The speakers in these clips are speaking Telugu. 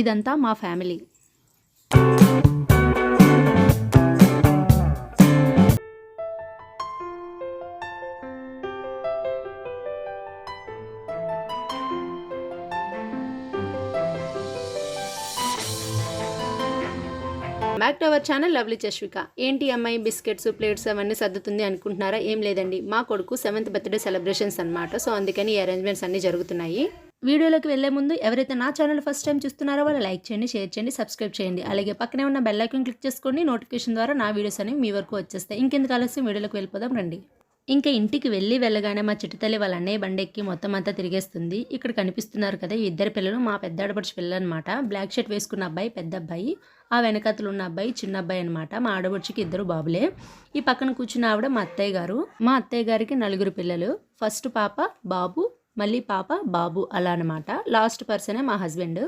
ఇదంతా మా family. Back to our channel lovely చష్విక ఏంటి అమ్మాయి? బిస్కెట్స్ ప్లేట్స్ అవన్నీ సర్దుతుంది అనుకుంటున్నారా? ఏం లేదండి. మా కొడుకు సెవెంత్ బర్త్డే సెలబ్రేషన్స్ అన్నమాట. సో అందుకని ఈ అరేంజ్మెంట్స్ అన్నీ జరుగుతున్నాయి. వీడియోలోకి వెళ్ళే ముందు ఎవరైతే నా ఛానల్ ఫస్ట్ టైం చూస్తున్నారో వాళ్ళు లైక్ చేయండి షేర్ చేయండి సబ్స్క్రైబ్ చేయండి. అలాగే పక్కనే ఉన్న బెల్ ఐకాన్ క్లిక్ చేసుకోండి నోటిఫికేషన్ ద్వారా నా వీడియోస్ అనేవి మీ వరకు వచ్చేస్తాయి. ఇంకెందుకు ఆలస్యం? వీడియోలోకి వెళ్ళిపోదాం రండి. ఇంకా ఇంటికి వెళ్ళి వెళ్ళగానే మా చిట్టుతల్లి వాళ్ళ అన్నయ్య బండెక్కి మొత్తం అంతా తిరిగేస్తుంది. ఇక్కడ కనిపిస్తున్నారు కదా ఈ ఇద్దరు పిల్లలు మా పెద్ద ఆడపడుచు పిల్లలు అనమాట బ్లాక్ షర్ట్ వేసుకున్న అబ్బాయి పెద్ద అబ్బాయి ఆ వెనకతలు ఉన్న అబ్బాయి చిన్న అబ్బాయి అనమాట. మా ఆడపడుచుకి ఇద్దరు బాబులే. ఈ పక్కన కూర్చున్న ఆవిడ మా అత్తయ్య గారు. మా అత్తయ్య గారికి నలుగురు పిల్లలు. ఫస్ట్ పాప బాబు మళ్ళీ పాప బాబు అలా అనమాట లాస్ట్ పర్సనే మా హస్బెండ్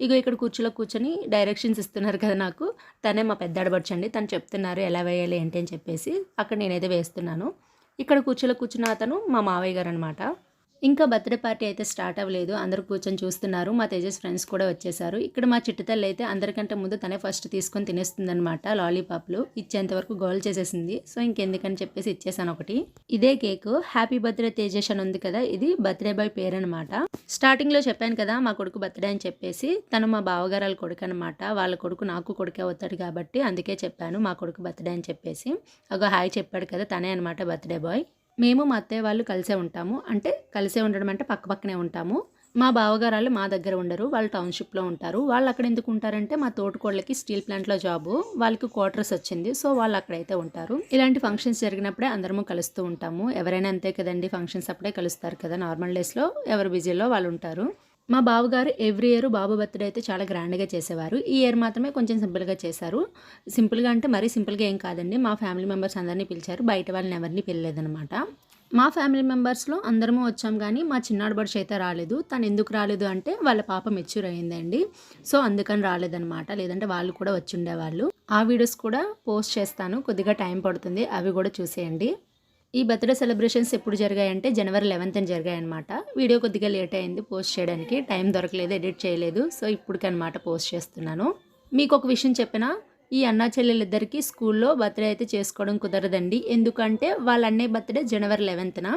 ఇగో ఇక్కడ కూర్చోలో కూర్చొని డైరెక్షన్స్ ఇస్తున్నారు కదా నాకు. తనే మా పెద్ద ఆడబడుచండి తను చెప్తున్నారు ఎలా వేయాలి ఏంటి అని చెప్పేసి. అక్కడ నేనైతే వేస్తున్నాను. ఇక్కడ కూర్చోలో కూర్చున్న అతను మా మావయ్య గారు అనమాట ఇంకా బర్త్డే పార్టీ అయితే స్టార్ట్ అవ్వలేదు. అందరూ కూర్చొని చూస్తున్నారు. మా తేజస్ ఫ్రెండ్స్ కూడా వచ్చేసారు. ఇక్కడ మా చిట్టుతల్లి అయితే అందరికంటే ముందు తనే ఫస్ట్ తీసుకొని తినేస్తుందనమాట లాలీపాప్లు. ఇచ్చేంతవరకు గోల్ చేసేసింది. సో ఇంకెందుకని చెప్పేసి ఇచ్చేసాను ఒకటి. ఇదే కేక్. హ్యాపీ బర్త్డే తేజస్ అని ఉంది కదా ఇది బర్త్డే బాయ్ పేరు అనమాట స్టార్టింగ్లో చెప్పాను కదా మా కొడుకు బర్త్డే అని చెప్పేసి తను మా బావగారాల కొడుకు అనమాట వాళ్ళ కొడుకు నాకు కొడుకే అవుతాడు కాబట్టి అందుకే చెప్పాను మా కొడుకు బర్త్డే అని చెప్పేసి. అగో హాయ్ చెప్పాడు కదా తనే అనమాట బర్త్డే బాయ్. మేము మా అత్తయ్య వాళ్ళు కలిసే ఉంటాము. అంటే కలిసే ఉండడం అంటే పక్క పక్కనే ఉంటాము. మా బావగారాలు మా దగ్గర ఉండరు. వాళ్ళు టౌన్షిప్లో ఉంటారు. వాళ్ళు అక్కడ ఎందుకు ఉంటారంటే మా తోటకోళ్ళకి స్టీల్ ప్లాంట్లో జాబు. వాళ్ళకి క్వార్టర్స్ వచ్చింది. సో వాళ్ళు అక్కడైతే ఉంటారు. ఇలాంటి ఫంక్షన్స్ జరిగినప్పుడే అందరము కలుస్తూ ఉంటాము. ఎవరైనా అంతే కదండి ఫంక్షన్స్ అప్పుడే కలుస్తారు కదా. నార్మల్ డేస్లో ఎవరు బిజీలో వాళ్ళు ఉంటారు. మా బావగారు ఎవ్రీ ఇయర్ బాబు బర్త్డే అయితే చాలా గ్రాండ్గా చేసేవారు. ఈ ఇయర్ మాత్రమే కొంచెం సింపుల్గా చేశారు. సింపుల్గా అంటే మరీ సింపుల్గా ఏం కాదండి. మా ఫ్యామిలీ మెంబర్స్ అందరినీ పిలిచారు. బయట వాళ్ళని ఎవరిని పిలలేదనమాట మా ఫ్యామిలీ మెంబర్స్లో అందరము వచ్చాం కానీ మా చిన్నాడు బడిష్ అయితే రాలేదు. తను ఎందుకు రాలేదు అంటే వాళ్ళ పాప మెచ్యూర్ అయ్యిందండి సో అందుకని రాలేదనమాట లేదంటే వాళ్ళు కూడా వచ్చి ఉండేవాళ్ళు. ఆ వీడియోస్ కూడా పోస్ట్ చేస్తాను. కొద్దిగా టైం పడుతుంది. అవి కూడా చూసేయండి. ఈ బర్త్డే సెలబ్రేషన్స్ ఎప్పుడు జరిగాయంటే జనవరి లెవెన్త్ జరిగాయన్నమాట. వీడియో కొద్దిగా లేట్ అయింది పోస్ట్ చేయడానికి టైం దొరకలేదు ఎడిట్ చేయలేదు. సో ఇప్పటికనమాట పోస్ట్ చేస్తున్నాను. మీకు ఒక విషయం చెప్పిన? ఈ అన్నా చెల్లెలిద్దరికీ స్కూల్లో బర్త్డే అయితే చేసుకోవడం కుదరదండి. ఎందుకంటే వాళ్ళ అన్నయ్య బర్త్డే జనవరి లెవెన్త్న.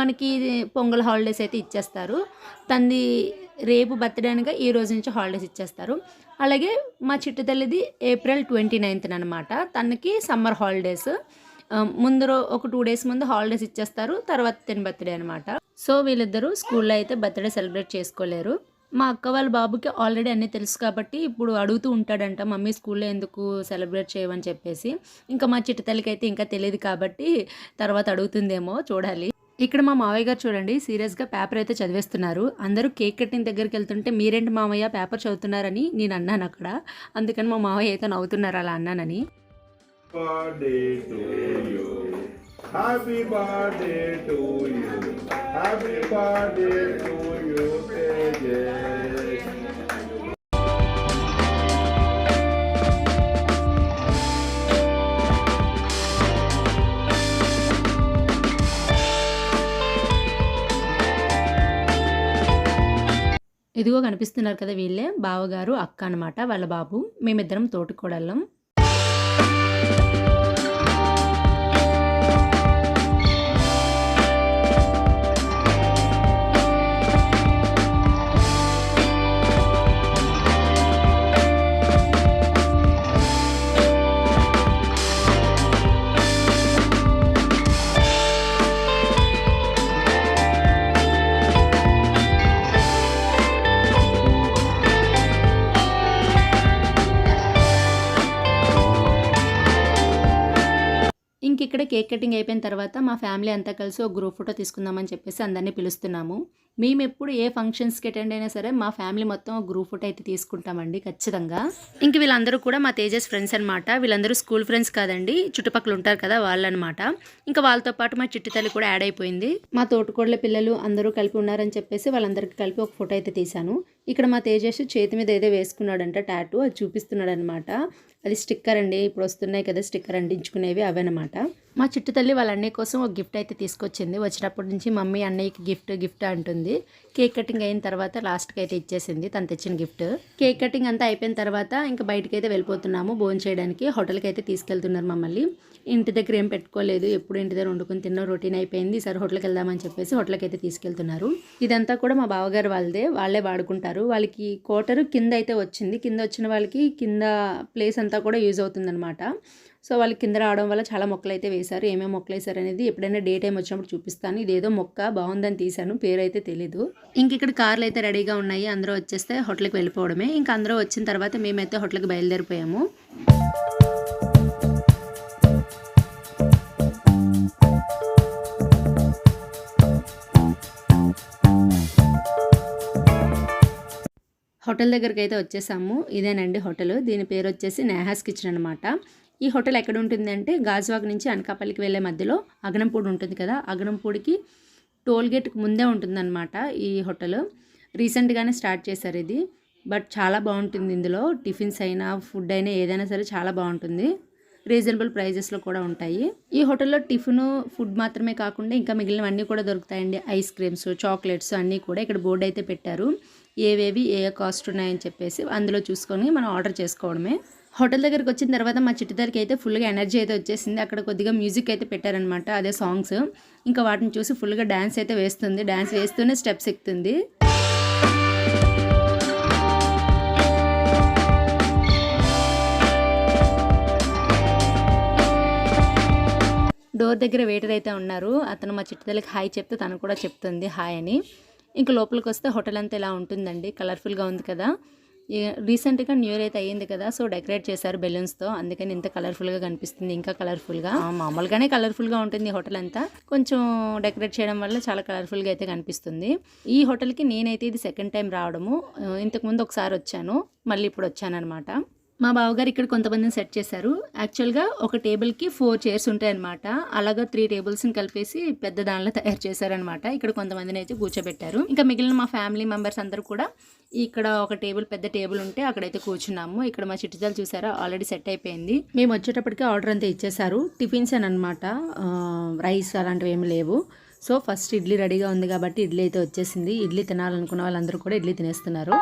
మనకి పొంగల్ హాలిడేస్ అయితే ఇచ్చేస్తారు. తంది రేపు బర్త్డే అనగా ఈ రోజు నుంచి హాలిడేస్ ఇచ్చేస్తారు. అలాగే మా చిట్టు తల్లిది ఏప్రిల్ ట్వంటీ నైన్త్న అనమాట తనకి సమ్మర్ హాలిడేస్. ముందు ఒక టూ డేస్ ముందు హాలిడేస్ ఇచ్చేస్తారు. తర్వాత తిని బర్త్డే అనమాట సో వీళ్ళిద్దరూ స్కూల్లో అయితే బర్త్డే సెలబ్రేట్ చేసుకోలేరు. మా అక్క వాళ్ళ బాబుకి ఆల్రెడీ అన్నీ తెలుసు కాబట్టి ఇప్పుడు అడుగుతూ ఉంటాడంట మమ్మీ స్కూల్లో ఎందుకు సెలబ్రేట్ చేయమని చెప్పేసి. ఇంకా మా చిట్టతల్లికి అయితే ఇంకా తెలియదు కాబట్టి తర్వాత అడుగుతుందేమో చూడాలి. ఇక్కడ మా మావయ్య గారు చూడండి సీరియస్గా పేపర్ అయితే చదివేస్తున్నారు. అందరూ కేక్ కట్టిన దగ్గరికి వెళ్తుంటే మీరేంటి మామయ్య పేపర్ చదువుతున్నారని నేను అన్నాను అక్కడ. అందుకని మా మావయ్య అయితే నవ్వుతున్నారు అలా అన్నానని. Birthday to you. Happy birthday to you. Happy birthday to you, Tejas. ఇదిగో కనిపిస్తున్నారు కదా వీళ్ళే బావగారు అక్క అనమాట వాళ్ళ బాబు మేమిద్దరం తోటికోడళ్ళం కేక్ కటింగ్ అయిపోయిన తర్వాత మా ఫ్యామిలీ అంతా కలిసి ఒక గ్రూప్ ఫోటో తీసుకుందామని చెప్పేసి అందరినీ పిలుస్తున్నాము. మేము ఎప్పుడు ఏ ఫంక్షన్స్కి అటెండ్ అయినా సరే మా ఫ్యామిలీ మొత్తం ఒక గ్రూప్ ఫోటో అయితే తీసుకుంటామండి ఖచ్చితంగా. ఇంక వీళ్ళందరూ కూడా మా తేజస్ ఫ్రెండ్స్ అనమాట వీళ్ళందరూ స్కూల్ ఫ్రెండ్స్ కాదండి చుట్టుపక్కల ఉంటారు కదా వాళ్ళనమాట ఇంకా వాళ్ళతో పాటు మా చిట్టి తల్లి కూడా యాడ్ అయిపోయింది. మా తోటకోడల పిల్లలు అందరూ కలిపి ఉన్నారని చెప్పేసి వాళ్ళందరికీ కలిపి ఒక ఫోటో అయితే తీశాను. ఇక్కడ మా తేజస్ చేతి మీద ఏదో వేసుకున్నాడంట టాటూ అది చూపిస్తున్నాడు అనమాట అది స్టిక్కర్ అండి ఇప్పుడు వస్తున్నాయి కదా స్టిక్కర్ అంటించుకునేవి అవన్నమాట మా చిట్టు తల్లి వాళ్ళ అన్నయ్య కోసం ఒక గిఫ్ట్ అయితే తీసుకొచ్చింది. వచ్చినప్పటి నుంచి మమ్మీ అన్నయ్యకి గిఫ్ట్ గిఫ్ట్ అంటుంది. ఇచ్చేసింది కేక్ కటింగ్ అయిన తర్వాత లాస్ట్కి అయితే ఇచ్చేసింది తను తెచ్చిన గిఫ్ట్ కేక్ కటింగ్ అంతా అయిపోయిన తర్వాత ఇంకా బయటకి అయితే వెళ్ళిపోతున్నాము భోజనం చేయడానికి. హోటల్కి అయితే తీసుకెళ్తున్నారు మమ్మల్ని. ఇంటి దగ్గర ఏం పెట్టుకోలేదు. ఎప్పుడు ఇంటి దగ్గర వండుకొని తిన్న. రొటీన్ అయిపోయింది. సరే హోటల్కి వెళ్దామని చెప్పేసి హోటల్కి అయితే తీసుకెళ్తున్నారు. ఇదంతా కూడా మా బావగారు వాళ్ళదే. వాళ్ళే వాడుకుంటారు. వాళ్ళకి కోటరు కింద అయితే వచ్చింది. కింద వచ్చిన వాళ్ళకి కింద ప్లేస్ అంతా కూడా యూజ్ అవుతుందన్నమాట. సో వాళ్ళు కింద రావడం వల్ల చాలా మొక్కలు అయితే వేశారు. ఏమేమి మొక్కలు వేశారు అనేది ఎప్పుడైనా డే టైం వచ్చినప్పుడు చూపిస్తాను. ఇదేదో మొక్క బాగుందని తీశాను. పేరు అయితే తెలీదు. ఇంక ఇక్కడ కార్లు అయితే రెడీగా ఉన్నాయి. అందరూ వచ్చేస్తే హోటల్కి వెళ్ళిపోవడమే. ఇంకా అందరూ వచ్చిన తర్వాత మేమైతే హోటల్కి బయలుదేరిపోయాము. హోటల్ దగ్గరికి అయితే వచ్చేసాము. ఇదేనండి హోటల్. దీని పేరు వచ్చేసి నేహాస్ కిచెన్ అనమాట ఈ హోటల్ ఎక్కడ ఉంటుందంటే గాజువాగ్ నుంచి అనకాపల్లికి వెళ్ళే మధ్యలో అగనంపూడి ఉంటుంది కదా. అగనంపూడికి టోల్ గేట్కి ముందే ఉంటుందన్నమాట ఈ హోటల్. రీసెంట్గానే స్టార్ట్ చేశారు ఇది. బట్ చాలా బాగుంటుంది ఇందులో. టిఫిన్స్ అయినా ఫుడ్ అయినా ఏదైనా సరే చాలా బాగుంటుంది. రీజనబుల్ ప్రైజెస్లో కూడా ఉంటాయి. ఈ హోటల్లో టిఫిన్ ఫుడ్ మాత్రమే కాకుండా ఇంకా మిగిలినవన్నీ కూడా దొరుకుతాయండి. ఐస్ క్రీమ్స్ చాక్లెట్స్ అన్నీ కూడా ఇక్కడ బోర్డు అయితే పెట్టారు. ఏవేవి ఏ కాస్ట్ ఉన్నాయని చెప్పేసి అందులో చూసుకొని మనం ఆర్డర్ చేసుకోవడమే. హోటల్ దగ్గరికి వచ్చిన తర్వాత మా చిట్టుదారికి అయితే ఫుల్గా ఎనర్జీ అయితే వచ్చేసింది. అక్కడ కొద్దిగా మ్యూజిక్ అయితే పెట్టారనమాట అదే సాంగ్స్. ఇంకా వాటిని చూసి ఫుల్గా డ్యాన్స్ అయితే వేస్తుంది. డ్యాన్స్ వేస్తూనే స్టెప్స్ ఎక్కుతుంది. డోర్ దగ్గర వెయిటర్ అయితే ఉన్నారు. అతను మా చిట్టుదలకి హాయ్ చెప్తే తను కూడా చెప్తుంది హాయ్ అని. ఇంకా లోపలికి వస్తే హోటల్ అంతా ఇలా ఉంటుందండి. కలర్ఫుల్గా ఉంది కదా. రీసెంట్గా న్యూ ఇయర్ అయితే అయ్యింది కదా సో డెకరేట్ చేశారు బెలూన్స్తో. అందుకని ఇంత కలర్ఫుల్గా కనిపిస్తుంది ఇంకా కలర్ఫుల్గా మామూలుగానే కలర్ఫుల్గా ఉంటుంది ఈ హోటల్ అంతా. కొంచెం డెకరేట్ చేయడం వల్ల చాలా కలర్ఫుల్గా అయితే కనిపిస్తుంది. ఈ హోటల్కి నేనైతే ఇది సెకండ్ టైం రావడము. ఇంతకుముందు ఒకసారి వచ్చాను. మళ్ళీ ఇప్పుడు వచ్చానన్నమాట. మా బావగారు ఇక్కడ కొంతమందిని సెట్ చేశారు. యాక్చువల్గా ఒక టేబుల్కి ఫోర్ చైర్స్ ఉంటాయన్నమాట. అలాగా త్రీ టేబుల్స్ని కలిపేసి పెద్ద దానిలో తయారు చేశారనమాట ఇక్కడ కొంతమందిని అయితే కూర్చోబెట్టారు. ఇంకా మిగిలిన మా ఫ్యామిలీ మెంబర్స్ అందరూ కూడా ఇక్కడ ఒక టేబుల్ పెద్ద టేబుల్ ఉంటే అక్కడైతే కూర్చున్నాము. ఇక్కడ మా చిట్టుదలు చూసారా ఆల్రెడీ సెట్ అయిపోయింది. మేము వచ్చేటప్పటికి ఆర్డర్ అంతా ఇచ్చేసారు టిఫిన్స్ అని అనమాట రైస్ అలాంటివి ఏమి లేవు. సో ఫస్ట్ ఇడ్లీ రెడీగా ఉంది కాబట్టి ఇడ్లీ అయితే వచ్చేసింది. ఇడ్లీ తినాలనుకున్న వాళ్ళందరూ కూడా ఇడ్లీ తినేస్తున్నారు.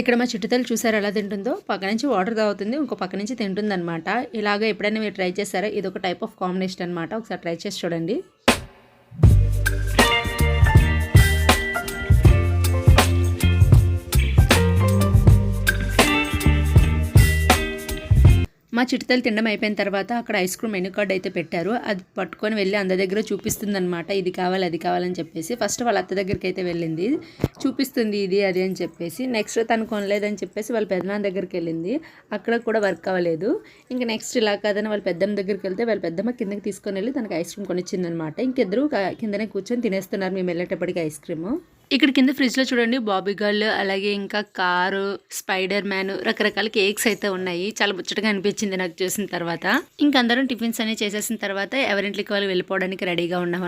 ఇక్కడ మా చుట్టుతలు చూసారు ఎలా తింటుందో? పక్క నుంచి వాటర్ తాగుతుంది ఇంకో పక్క నుంచి తింటుంది అనమాట ఇలాగ ఎప్పుడైనా మీరు ట్రై చేస్తారా ఇది ఒక టైప్ ఆఫ్ కాంబినేషన్ అనమాట ఒకసారి ట్రై చేసి చూడండి. మా చిటితలు తినడం అయిపోయిన తర్వాత అక్కడ ఐస్ క్రీమ్ మెనూ కార్డ్ అయితే పెట్టారు. అది పట్టుకొని వెళ్ళి అందరి దగ్గర చూపిస్తుంది అనమాట ఇది కావాలి అది కావాలని చెప్పేసి. ఫస్ట్ వాళ్ళ అత్త దగ్గరికి అయితే వెళ్ళింది. చూపిస్తుంది ఇది అది అని చెప్పేసి. నెక్స్ట్ తను కొనలేదని చెప్పేసి వాళ్ళ పెద్దనాన్న దగ్గరికి వెళ్ళింది. అక్కడ కూడా వర్క్ అవ్వలేదు. ఇంకా నెక్స్ట్ ఇలా కాదని వాళ్ళ పెద్దమ్మ దగ్గరికి వెళ్తే వాళ్ళ పెద్దమ్మ కిందకి తీసుకొని వెళ్ళి తనకి ఐస్ క్రీమ్ కొనిచ్చిందనమాట ఇంకిద్దరు కిందనే కూర్చొని తినేస్తున్నారు మేము వెళ్ళేటప్పటికి ఐస్ క్రీమ్. ఇక్కడ కింద ఫ్రిడ్జ్లో చూడండి బాబీ గర్ల్ అలాగే ఇంకా కారు స్పైడర్ మ్యాన్ రకరకాల కేక్స్ అయితే ఉన్నాయి. చాలా ముచ్చటగా అనిపించింది నాకు చూసిన తర్వాత. ఇంకా అందరం టిఫిన్స్ అన్ని చేసేసిన తర్వాత ఎవరింటికి వాళ్ళు వెళ్ళిపోవడానికి రెడీగా ఉన్నాం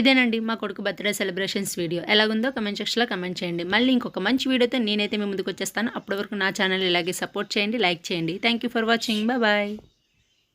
ఇదేనండి మా కొడుకు బర్త్డే సెలబ్రేషన్స్ వీడియో. ఎలాగుందో కమెంట్ సెక్షన్లో కమెంట్ చేయండి. మళ్ళీ ఇంకొక మంచి వీడియోతో నేనైతే మీ ముందుకు వచ్చేస్తాను. అప్పటి వరకు నా ఛానల్ ఇలాగే సపోర్ట్ చేయండి లైక్ చేయండి. Thank you for watching bye